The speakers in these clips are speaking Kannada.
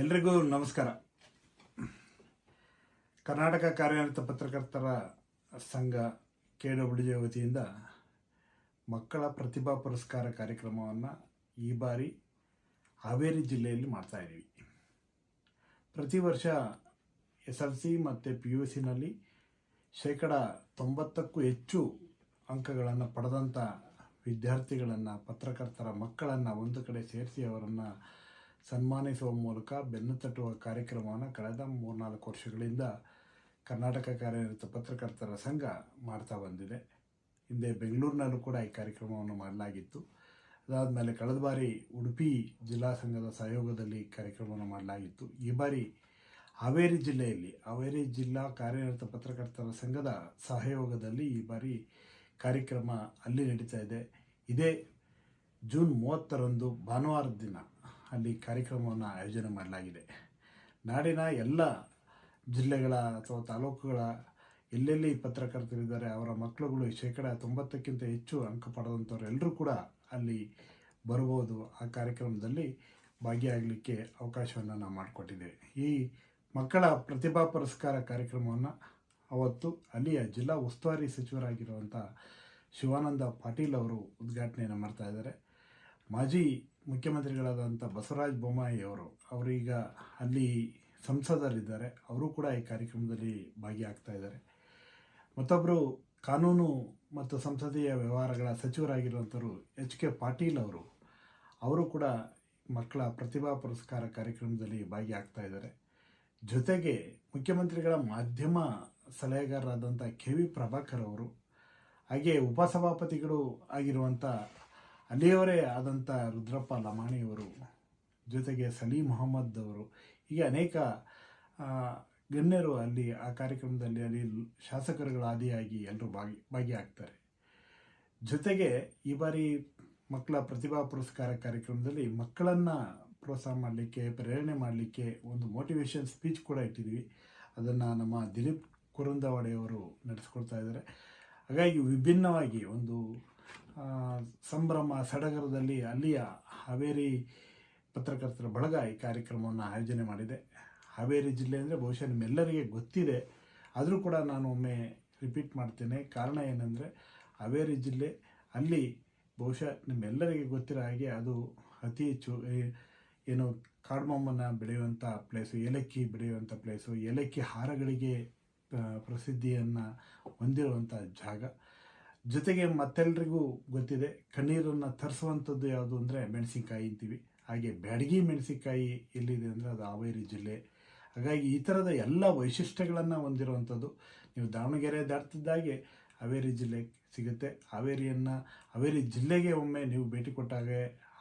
ಎಲ್ರಿಗೂ ನಮಸ್ಕಾರ. ಕರ್ನಾಟಕ ಕಾರ್ಯನಿರತ ಪತ್ರಕರ್ತರ ಸಂಘ ಕೆ ಡಬ್ಲ್ಯೂ ವತಿಯಿಂದ ಮಕ್ಕಳ ಪ್ರತಿಭಾ ಪುರಸ್ಕಾರ ಕಾರ್ಯಕ್ರಮವನ್ನು ಈ ಬಾರಿ ಹಾವೇರಿ ಜಿಲ್ಲೆಯಲ್ಲಿ ಮಾಡ್ತಾ ಇದ್ದೀವಿ. ಪ್ರತಿ ವರ್ಷ ಎಸ್ ಎಲ್ ಸಿ ಮತ್ತು ಪಿ ಯು ಸಿನಲ್ಲಿ ಶೇಕಡ ತೊಂಬತ್ತಕ್ಕೂ ಹೆಚ್ಚು ಅಂಕಗಳನ್ನು ಪಡೆದಂಥ ವಿದ್ಯಾರ್ಥಿಗಳನ್ನು, ಪತ್ರಕರ್ತರ ಮಕ್ಕಳನ್ನು ಒಂದು ಕಡೆ ಸೇರಿಸಿ ಅವರನ್ನು ಸನ್ಮಾನಿಸುವ ಮೂಲಕ ಬೆನ್ನು ತಟ್ಟುವ ಕಾರ್ಯಕ್ರಮವನ್ನು ಕಳೆದ ಮೂರ್ನಾಲ್ಕು ವರ್ಷಗಳಿಂದ ಕರ್ನಾಟಕ ಕಾರ್ಯನಿರತ ಪತ್ರಕರ್ತರ ಸಂಘ ಮಾಡ್ತಾ ಬಂದಿದೆ. ಹಿಂದೆ ಬೆಂಗಳೂರಿನಲ್ಲೂ ಕೂಡ ಈ ಕಾರ್ಯಕ್ರಮವನ್ನು ಮಾಡಲಾಗಿತ್ತು. ಅದಾದಮೇಲೆ ಕಳೆದ ಬಾರಿ ಉಡುಪಿ ಜಿಲ್ಲಾ ಸಂಘದ ಸಹಯೋಗದಲ್ಲಿ ಕಾರ್ಯಕ್ರಮವನ್ನು ಮಾಡಲಾಗಿತ್ತು. ಈ ಬಾರಿ ಹಾವೇರಿ ಜಿಲ್ಲೆಯಲ್ಲಿ, ಹಾವೇರಿ ಜಿಲ್ಲಾ ಕಾರ್ಯನಿರತ ಪತ್ರಕರ್ತರ ಸಂಘದ ಸಹಯೋಗದಲ್ಲಿ ಈ ಬಾರಿ ಕಾರ್ಯಕ್ರಮ ಅಲ್ಲಿ ನಡೀತಾ ಇದೆ. ಇದೇ ಜೂನ್ ಮೂವತ್ತರಂದು ಭಾನುವಾರದ ದಿನ. ಅಲ್ಲಿ ಕಾರ್ಯಕ್ರಮವನ್ನು ಆಯೋಜನೆ ಮಾಡಲಾಗಿದೆ. ನಾಡಿನ ಎಲ್ಲ ಜಿಲ್ಲೆಗಳ ಅಥವಾ ತಾಲೂಕುಗಳ ಎಲ್ಲೆಲ್ಲಿ ಪತ್ರಕರ್ತರಿದ್ದಾರೆ ಅವರ ಮಕ್ಕಳುಗಳು ಶೇಕಡ ತೊಂಬತ್ತಕ್ಕಿಂತ ಹೆಚ್ಚು ಅಂಕ ಪಡೆದಂಥವರೆಲ್ಲರೂ ಕೂಡ ಅಲ್ಲಿ ಬರ್ಬೋದು ಆ ಕಾರ್ಯಕ್ರಮದಲ್ಲಿ ಭಾಗಿಯಾಗಲಿಕ್ಕೆ ಅವಕಾಶವನ್ನು ನಾವು ಮಾಡಿಕೊಟ್ಟಿದ್ದೇವೆ. ಈ ಮಕ್ಕಳ ಪ್ರತಿಭಾ ಪುರಸ್ಕಾರ ಕಾರ್ಯಕ್ರಮವನ್ನು ಅವತ್ತು ಅಲ್ಲಿಯ ಜಿಲ್ಲಾ ಉಸ್ತುವಾರಿ ಸಚಿವರಾಗಿರುವಂಥ ಶಿವಾನಂದ ಪಾಟೀಲ್ ಅವರು ಉದ್ಘಾಟನೆಯನ್ನು ಮಾಡ್ತಾ ಇದ್ದಾರೆ. ಮಾಜಿ ಮುಖ್ಯಮಂತ್ರಿಗಳಾದಂಥ ಬಸವರಾಜ ಬೊಮ್ಮಾಯಿ ಅವರು, ಅವರೀಗ ಅಲ್ಲಿ ಸಂಸದರಿದ್ದಾರೆ. ಅವರು ಕೂಡ ಈ ಕಾರ್ಯಕ್ರಮದಲ್ಲಿ ಭಾಗಿಯಾಗ್ತಾ ಇದ್ದಾರೆ. ಮತ್ತೊಬ್ಬರು ಕಾನೂನು ಮತ್ತು ಸಂಸದೀಯ ವ್ಯವಹಾರಗಳ ಸಚಿವರಾಗಿರುವಂಥವರು ಎಚ್ ಕೆ ಪಾಟೀಲ್ ಅವರು ಅವರು ಕೂಡ ಮಕ್ಕಳ ಪ್ರತಿಭಾ ಪುರಸ್ಕಾರ ಕಾರ್ಯಕ್ರಮದಲ್ಲಿ ಭಾಗಿಯಾಗ್ತಾ ಇದ್ದಾರೆ. ಜೊತೆಗೆ ಮುಖ್ಯಮಂತ್ರಿಗಳ ಮಾಧ್ಯಮ ಸಲಹೆಗಾರರಾದಂಥ ಕೆ ವಿ ಪ್ರಭಾಕರ್ ಅವರು ಹಾಗೆ ಉಪಸಭಾಪತಿಗಳು ಆಗಿರುವಂಥ ಅಲ್ಲಿಯವರೇ ಆದಂಥ ರುದ್ರಪ್ಪ ಲಮಾಣಿಯವರು ಜೊತೆಗೆ ಸಲೀಂ ಮೊಹಮ್ಮದ್ ಅವರು, ಹೀಗೆ ಅನೇಕ ಗಣ್ಯರು ಅಲ್ಲಿ ಆ ಕಾರ್ಯಕ್ರಮದಲ್ಲಿ ಅಲ್ಲಿ ಶಾಸಕರುಗಳಾದಿಯಾಗಿ ಎಲ್ಲರೂ ಭಾಗಿ, ಭಾಗಿಯಾಗ್ತಾರೆ. ಜೊತೆಗೆ ಈ ಬಾರಿ ಮಕ್ಕಳ ಪ್ರತಿಭಾ ಪುರಸ್ಕಾರ ಕಾರ್ಯಕ್ರಮದಲ್ಲಿ ಮಕ್ಕಳನ್ನು ಪ್ರೋತ್ಸಾಹ ಮಾಡಲಿಕ್ಕೆ, ಪ್ರೇರಣೆ ಮಾಡಲಿಕ್ಕೆ ಒಂದು ಮೋಟಿವೇಶನ್ ಸ್ಪೀಚ್ ಕೂಡ ಇಟ್ಟಿದ್ವಿ. ಅದನ್ನು ನಮ್ಮ ದಿಲೀಪ್ ಕುರುಂದವಾಡೆಯವರು ನಡೆಸ್ಕೊಳ್ತಾ ಇದ್ದಾರೆ. ಹಾಗಾಗಿ ವಿಭಿನ್ನವಾಗಿ ಒಂದು ಸಂಭ್ರಮ ಸಡಗರದಲ್ಲಿ ಅಲ್ಲಿಯ ಹಾವೇರಿ ಪತ್ರಕರ್ತರ ಬಳಗ ಈ ಕಾರ್ಯಕ್ರಮವನ್ನು ಆಯೋಜನೆ ಮಾಡಿದೆ. ಹಾವೇರಿ ಜಿಲ್ಲೆ ಅಂದರೆ ಬಹುಶಃ ನಿಮ್ಮೆಲ್ಲರಿಗೆ ಗೊತ್ತಿದೆ. ಆದರೂ ಕೂಡ ನಾನು ಒಮ್ಮೆ ರಿಪೀಟ್ ಮಾಡ್ತೇನೆ. ಕಾರಣ ಏನಂದರೆ ಹಾವೇರಿ ಜಿಲ್ಲೆ ಅಲ್ಲಿ ಬಹುಶಃ ನಿಮ್ಮೆಲ್ಲರಿಗೆ ಗೊತ್ತಿರೋ ಹಾಗೆ ಅದು ಅತಿ ಹೆಚ್ಚು ಏನು ಕಾಡ್ಮಮ್ಮನ ಬೆಳೆಯುವಂಥ ಪ್ಲೇಸು ಏಲಕ್ಕಿ ಬೆಳೆಯುವಂಥ ಪ್ಲೇಸು ಏಲಕ್ಕಿ ಹಾರಗಳಿಗೆ ಪ್ರಸಿದ್ಧಿಯನ್ನು ಹೊಂದಿರುವಂಥ ಜಾಗ. ಜೊತೆಗೆ ಮತ್ತೆಲ್ಲರಿಗೂ ಗೊತ್ತಿದೆ, ಕಣ್ಣೀರನ್ನು ತರಿಸುವಂಥದ್ದು ಯಾವುದು ಅಂದರೆ ಮೆಣಸಿನಕಾಯಿ ಅಂತೀವಿ. ಹಾಗೆ ಬ್ಯಾಡಗಿ ಮೆಣಸಿನಕಾಯಿ ಎಲ್ಲಿದೆ ಅಂದರೆ ಅದು ಹಾವೇರಿ ಜಿಲ್ಲೆ. ಹಾಗಾಗಿ ಈ ಥರದ ಎಲ್ಲ ವೈಶಿಷ್ಟ್ಯಗಳನ್ನು ಹೊಂದಿರುವಂಥದ್ದು. ನೀವು ದಾವಣಗೆರೆ ದಾಟ್ತಿದ್ದಾಗೆ ಹಾವೇರಿ ಜಿಲ್ಲೆ ಸಿಗುತ್ತೆ. ಹಾವೇರಿಯನ್ನು, ಹಾವೇರಿ ಜಿಲ್ಲೆಗೆ ಒಮ್ಮೆ ನೀವು ಭೇಟಿ ಕೊಟ್ಟಾಗ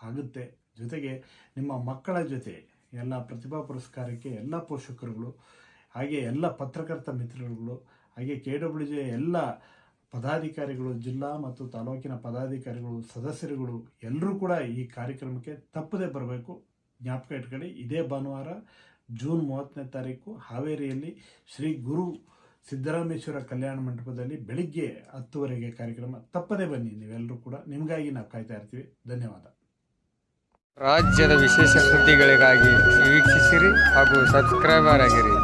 ಆಗುತ್ತೆ. ಜೊತೆಗೆ ನಿಮ್ಮ ಮಕ್ಕಳ ಜೊತೆ ಎಲ್ಲ ಪ್ರತಿಭಾ ಪುರಸ್ಕಾರಕ್ಕೆ ಎಲ್ಲ ಪೋಷಕರುಗಳು, ಹಾಗೆ ಎಲ್ಲ ಪತ್ರಕರ್ತ ಮಿತ್ರರುಗಳು, ಹಾಗೆ ಕೆ ಡಬ್ಲ್ಯೂ ಜೆ ಎಲ್ಲ ಪದಾಧಿಕಾರಿಗಳು, ಜಿಲ್ಲಾ ಮತ್ತು ತಾಲೂಕಿನ ಪದಾಧಿಕಾರಿಗಳು, ಸದಸ್ಯರುಗಳು ಎಲ್ಲರೂ ಕೂಡ ಈ ಕಾರ್ಯಕ್ರಮಕ್ಕೆ ತಪ್ಪದೇ ಬರಬೇಕು. ಜ್ಞಾಪಕ ಇಟ್ಕೊಳ್ಳಿ, ಇದೇ ಭಾನುವಾರ ಜೂನ್ ಮೂವತ್ತನೇ ತಾರೀಕು ಹಾವೇರಿಯಲ್ಲಿ ಶ್ರೀ ಗುರು ಸಿದ್ದರಾಮೇಶ್ವರ ಕಲ್ಯಾಣ ಮಂಟಪದಲ್ಲಿ ಬೆಳಿಗ್ಗೆ ಹತ್ತುವರೆಗೆ ಕಾರ್ಯಕ್ರಮ. ತಪ್ಪದೆ ಬನ್ನಿ, ನೀವೆಲ್ಲರೂ ಕೂಡ ನಿಮಗಾಗಿ ನಾವು ಕಾಯ್ತಾ ಇರ್ತೀವಿ. ಧನ್ಯವಾದ. ರಾಜ್ಯದ ವಿಶೇಷ ಸುದ್ದಿಗಳಿಗಾಗಿ ವೀಕ್ಷಿಸಿರಿ ಹಾಗೂ ಸಬ್ಸ್ಕ್ರೈಬರ್ ಆಗಿರಿ.